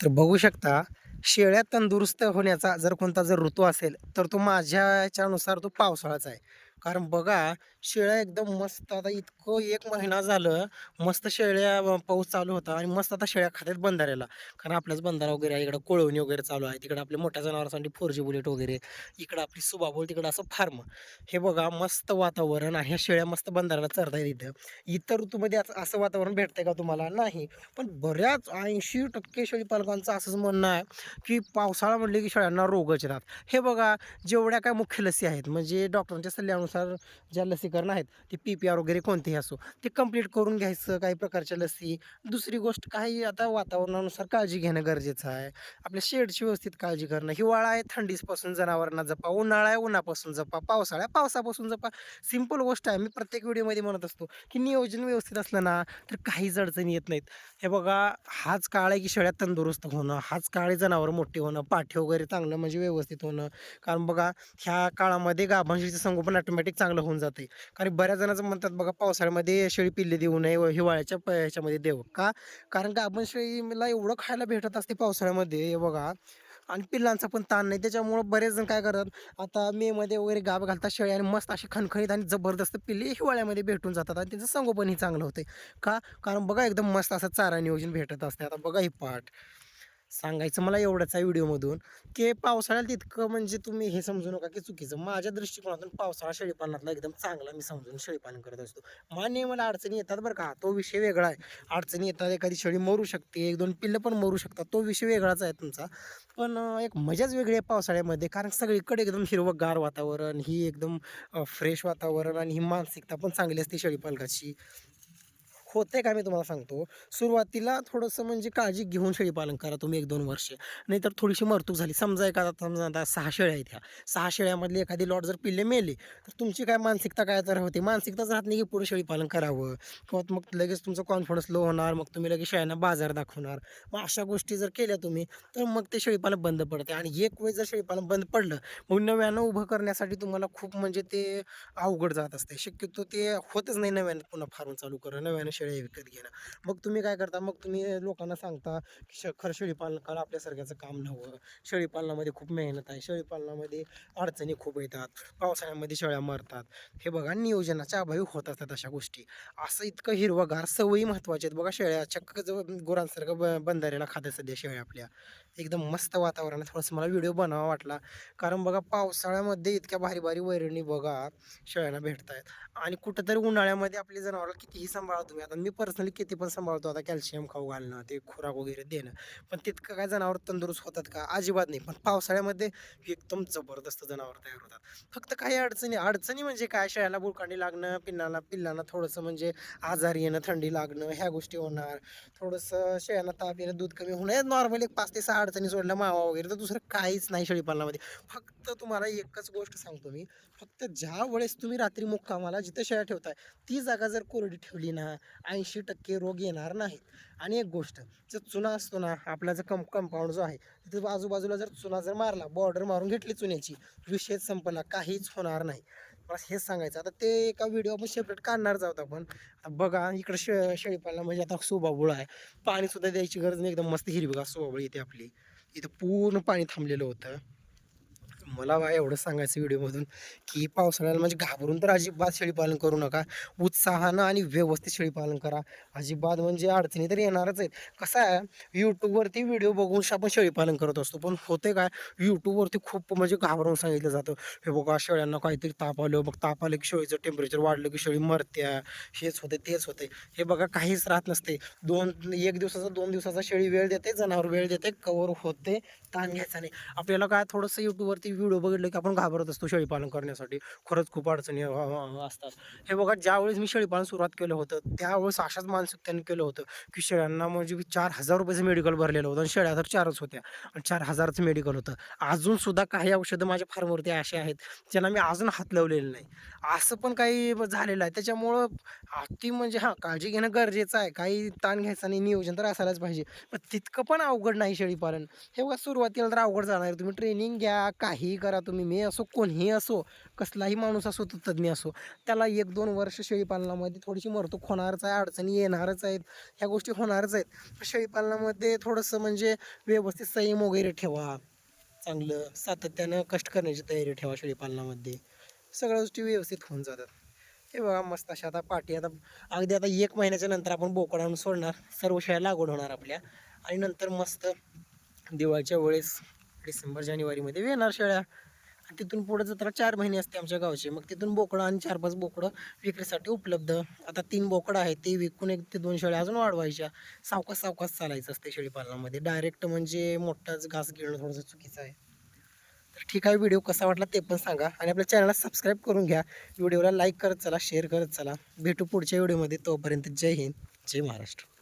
तर बघू शकता शेळ्या तंदुरुस्त होण्याचा जर कोणता जर ऋतू असेल तर तो माझ्या याच्यानुसार तो पावसाळाच आहे. कारण बघा शेळ्या एकदम मस्त. आता इतकं एक महिना झालं मस्त शेळ्या पाऊस चालू होता आणि मस्त आता शेळ्या खात्यात बंधाऱ्याला. कारण आपल्याच बंधारा वगैरे आहे इकडं कोळवणी वगैरे चालू आहे तिकडं आपल्या मोठ्या जनावरांसाठी फोर जी बुलेट वगैरे इकडं आपली सुबाबोल तिकडं असं फार्म. हे बघा मस्त वातावरण आहे. ह्या शेळ्या मस्त बंधाऱ्याला चरता इथं. इतर ऋतूमध्ये असं- असं वातावरण भेटतंय का तुम्हाला? नाही. पण बऱ्याच ऐंशी टक्के शेळी पालकांचं असंच म्हणणं आहे की पावसाळा म्हटले की शेळ्यांना रोगच येतात हे बघा जेवढ्या काय मुख्य लसी आहेत म्हणजे डॉक्टरांच्या सल्ल्यानुसार ज्या लसी लसीकरण आहेत ते पी पी आर वगैरे कोणतेही असो ते कंप्लीट करून घ्यायचं काही प्रकारच्या लसी. दुसरी गोष्ट काही आता वातावरणानुसार काळजी घेणं गरजेचं आहे. आपल्या शेडची व्यवस्थित काळजी करणं. हिवाळा आहे थंडीपासून जनावरांना जपा. उन्हाळा आहे उन्हापासून जपा. पावसाळा आहे पावसापासून जपा. सिंपल गोष्ट आहे. मी प्रत्येक व्हिडिओमध्ये म्हणत असतो की नियोजन व्यवस्थित असलं ना तर काहीच अडचणी येत नाहीत. हे बघा हाच काळ आहे की शेळ्या तंदुरुस्त होणं हाच काळ आहे जनावर मोठे होणं पाठी वगैरे चांगलं म्हणजे व्यवस्थित होणं. कारण बघा ह्या काळामध्ये गाभांशीचं संगोपन ऑटोमॅटिक चांगलं होऊन जाते कारण बऱ्याच जणांचं म्हणतात बघा पावसाळ्यामध्ये शेळी पिल्ले देऊ नये हिवाळ्याच्या प- ह्याच्यामध्ये देऊ. का? कारण का आपण शेळीला एवढं खायला भेटत असते पावसाळ्यामध्ये बघा. आणि पिल्लांचा पण ताण नाही. त्याच्यामुळं बरेच जण काय करतात आता मेमध्ये वगैरे गाभ घालतात शेळी आणि मस्त अशी खणखणीत आणि जबरदस्त पिल्ले हिवाळ्यामध्ये भेटून जातात आणि त्यांचं संगोपनही चांगलं होते. का? कारण बघा एकदम मस्त असं चारा नियोजन भेटत असते. आता बघा ही पाठ. सांगायचं मला एवढंच आहे व्हिडिओमधून की पावसाळ्यात तितकं म्हणजे तुम्ही हे समजू नका की चुकीचं. माझ्या दृष्टिकोनातून पावसाळा शेळीपालनातला एकदम चांगला मी समजून शेळीपालन करत असतो. मान्य मला अडचणी येतात बरं का तो विषय वेगळा आहे. अडचणी येतात एखादी शेळी मरू शकते एक दोन पिल्लं पण मरू शकतात तो विषय वेगळाच आहे तुमचा. पण एक मजाच वेगळी आहे पावसाळ्यामध्ये कारण सगळीकडे एकदम हिरवंगार वातावरण ही एकदम फ्रेश वातावरण आणि ही मानसिकता पण चांगली असते शेळीपालकाची. होते का मी तुम्हाला सांगतो. सुरुवातीला थोडंसं म्हणजे काळजी घेऊन शेळीपालन करा तुम्ही एक दोन वर्ष. नाहीतर थोडीशी मरतूक झाली. समजा एखादा समजा आता सहा शेळ्या आहेत ह्या. सहा शेळ्यामधली एखादी लॉट जर पिल्ले मेले तर तुमची काय मानसिकता काय तर होते. मानसिकताच राहत नाही की पुढे शेळीपालन करावं. किंवा मग लगेच तुमचं कॉन्फिडन्स लो होणार मग तुम्ही लगेच शेळ्यांना बाजार दाखवणार. मग अशा गोष्टी जर केल्या तुम्ही तर मग ते शेळीपालन बंद पडते. आणि एक वेळ जर शेळीपालन बंद पडलं मग नव्यानं उभं करण्यासाठी तुम्हाला खूप म्हणजे ते अवघड जात असते. शक्यतो ते होतच नाही नव्यानं पुन्हा फार्म चालू करणं नव्यानं शेळी शेळ्या विकत घेणं. मग तुम्ही काय करता? मग तुम्ही लोकांना सांगता की श खरं शेळीपालन करा आपल्यासारख्याचं काम नव्हतं. शेळीपालनामध्ये खूप मेहनत आहे. शेळीपालनामध्ये अडचणी खूप येतात. पावसाळ्यामध्ये शेळ्या मरतात. हे बघा नियोजनाच्या अभावी होत असतात अशा गोष्टी. असं इतकं हिरवगार सवयी महत्त्वाच्या आहेत. बघा शेळ्या चक्क गुरांसारखं ब बंधाऱ्याला खात्या सध्या शेळ्या आपल्या. एकदम मस्त वातावरण आहे. थोडंसं मला व्हिडिओ बनावा वाटला. कारण बघा पावसाळ्यामध्ये इतक्या भारी भारी वैरणी बघा शेळ्यांना भेटत आहेत. आणि कुठंतरी उन्हाळ्यामध्ये आपली जनावरं कितीही सांभाळा तुम्ही. आता मी पर्सनली किती पण सांभाळतो. आता कॅल्शियम खाऊ घालणं ते खुराक वगैरे देणं. पण तितकं काय जनावर तंदुरुस्त होतात का? अजिबात नाही. पण पावसाळ्यामध्ये एकदम जबरदस्त जनावर तयार होतात. फक्त काही अडचणी. अडचणी म्हणजे काय? शेळ्याला बुळकांडी लागणं पिन्नाला पिल्लांना थोडंसं म्हणजे आजारी येणं थंडी लागणं ह्या गोष्टी होणार. थोडंसं शेळ्यांना ताप येणं दूध कमी होणं. नॉर्मली एक पाच ते सहा अडचणी सोडल्या मावा वगैरे तर दुसरं काहीच नाही शेळीपालनामध्ये. फक्त तुम्हाला एकच गोष्ट सांगतो मी. फक्त ज्या वेळेस तुम्ही रात्री मुक्कामाला जिथं शेळ्या ठेवताय ती जागा जर कोरडी ठेवली ना ऐंशी टक्के रोग येणार नाहीत. आणि एक गोष्ट जर चुना असतो ना आपला जर कम कंपाऊंड जो आहे तिथे आजूबाजूला जर चुना जर मारला बॉर्डर मारून घेतली चुन्याची विषय संपला काहीच होणार नाही. मला हेच सांगायचं. आता ते एका व्हिडिओ आपण सेपरेट काढणारच आहोत आपण. आता बघा इकडं शे शेळीपाला म्हणजे आता सोबाबुळ आहे. पाणी सुद्धा द्यायची गरज नाही. एकदम मस्त हिरवीगार सोबाबुळ येते आपली. इथं पूर्ण पाणी थांबलेलं होतं. मला बा एवढं सांगायचं व्हिडिओमधून की पावसाळ्याला म्हणजे घाबरून तर अजिबात शेळीपालन करू नका. उत्साहानं आणि व्यवस्थित शेळीपालन करा. अजिबात म्हणजे अडचणी तर येणारच आहेत. कसं आहे यूट्यूबवरती व्हिडिओ बघून आपण शेळीपालन करत असतो. पण होते काय यूट्यूबवरती खूप म्हणजे घाबरून सांगितलं जातं. हे बघा शेळ्यांना काहीतरी ताप आलं. मग ताप आलं की शेळीचं टेम्परेचर वाढलं की शेळी मरत्या. हेच होते तेच होते हे बघा काहीच राहत नसते दोन एक दिवसाचा दोन दिवसाचा शेळी वेळ देते जनावर वेळ देते कवर होते ताण घ्यायचा नाही. आपल्याला काय थोडंसं यूट्यूबवरती व्हिडिओ बघितलं की आपण घाबरत असतो शेळीपालन करण्यासाठी. खरंच खूप अडचणी असतात. हे बघा ज्यावेळेस मी शेळीपालन सुरुवात केलं होतं त्यावेळेस अशाच मानसिकतेने केलं होतं की शेळ्यांना म्हणजे चार हजार रुपयाचं मेडिकल भरलेलं होतं आणि शेळ्या तर चारच होत्या आणि चार हजारचं मेडिकल होतं. अजून सुद्धा काही औषधं माझ्या फार्मवरती असे आहेत ज्यांना मी अजून हात लावलेले नाही. असं पण काही झालेलं आहे. त्याच्यामुळं अति म्हणजे हां काळजी घेणं गरजेचं आहे. काही ताण घ्यायचा आणि नियोजन तर असायलाच पाहिजे. पण तितकं पण अवघड नाही शेळीपालन. हे बघा सुरुवातीला तर अवघड जाणार तुम्ही ट्रेनिंग घ्या काही काहीही करा तुम्ही मी असो कोणीही असो कसलाही माणूस असो तो तज्ज्ञ असो त्याला एक दोन वर्ष शेळीपालनामध्ये थोडीशी मरतूक होणारच आहे अडचणी येणारच आहेत ह्या गोष्टी होणारच आहेत. शेळीपालनामध्ये थोडंसं म्हणजे व्यवस्थित संयम वगैरे ठेवा. चांगलं सातत्यानं कष्ट करण्याची तयारी ठेवा शेळीपालनामध्ये. सगळ्या गोष्टी व्यवस्थित होऊन जातात. हे बघा मस्त अशा आता पाठी आता अगदी आता एक महिन्याच्या नंतर आपण बोकड आणून सोडणार. सर्व शेळ्या लागवड होणार आपल्या. आणि नंतर मस्त दिवाळीच्या वेळेस डिसेंबर जानेवारीमध्ये येणार शेळ्या. आणि तिथून पुढं जत्रा चार महिने असते आमच्या गावचे. मग तिथून बोकडं आणि चार पाच बोकडं विक्रीसाठी उपलब्ध. आता तीन बोकडं आहेत ते विकून एक ते दोन शेळ्या अजून वाढवायच्या. सावकास सावकास चालायचं असते शेळीपालनामध्ये डायरेक्ट म्हणजे मोठाच घास घेणं थोडंसं चुकीचं आहे. तर ठीक आहे व्हिडिओ कसा वाटला ते पण सांगा. आणि आपल्या चॅनलला सबस्क्राईब करून घ्या. व्हिडिओला लाईक करत चला शेअर करत चला. भेटू पुढच्या व्हिडिओमध्ये. तोपर्यंत जय हिंद जय महाराष्ट्र.